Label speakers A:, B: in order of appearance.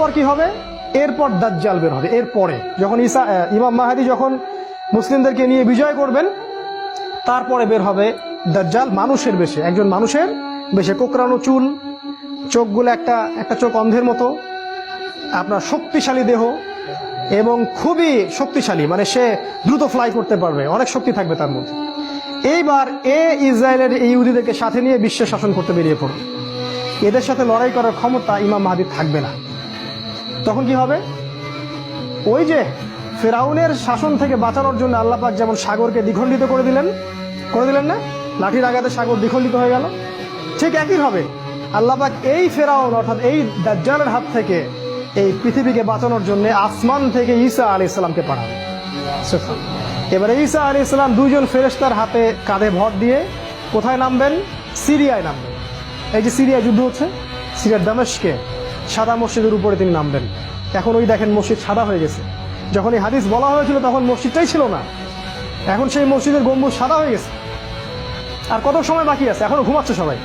A: পর কি হবে? এরপর দাজ্জাল বের হবে, এরপরে। যখন ইসা ইমাম মাহাদি যখন মুসলিমদেরকে নিয়ে বিজয় করবেন, তারপরে বের হবে দাজ্জাল মানুষের বেশে, একজন মানুষের বেশে। কোকরানো চুল, চোখগুলো একটা একটা চোখ অন্ধের মতো, আপনার শক্তিশালী দেহ, এবং খুবই শক্তিশালী মানে সে দ্রুত ফ্লাই করতে পারবে, অনেক শক্তি থাকবে তার মধ্যে। এইবার এ ইসরায়েলের এই ইহুদিদেরকে সাথে নিয়ে বিশ্ব শাসন করতে বেরিয়ে পড়বে। এদের সাথে লড়াই করার ক্ষমতা ইমাম মাহাদির থাকবে না। তখন কি হবে? ওই যে ফেরাউনের শাসন থেকে বাঁচানোর জন্য আল্লাহ পাক যেমন সাগরকে দ্বিখণ্ডিত করে দিলেন করে দিলেন না? লাঠির আঘাতে সাগর দ্বিখণ্ডিত হয়ে গেল। ঠিক একই হবে। আল্লাহ এই ফেরাউন, অর্থাৎ এই দাজ্জালের হাত থেকে এই পৃথিবীকে বাঁচানোর জন্য আসমান থেকে ঈসা আলী ইসলামকে পাঠাবে এবারে ঈসা আলী ইসলাম দুইজন ফেরেশতার হাতে কাঁধে ভর দিয়ে কোথায় নামবেন? সিরিয়ায় নামবেন। এই যে সিরিয়ায় যুদ্ধ হচ্ছে, সিরিয়ার দামেশকে সাদা মসজিদের উপরে তিনি নামবেন। এখন ওই দেখেন মসজিদ সাদা হয়ে গেছে। যখন এই হাদিস বলা হয়েছিল তখন মসজিদটাই ছিল না। এখন সেই মসজিদের গম্বুজ সাদা হয়ে গেছে। আর কত সময় বাকি আছে? এখনও ঘুমাচ্ছে সবাই।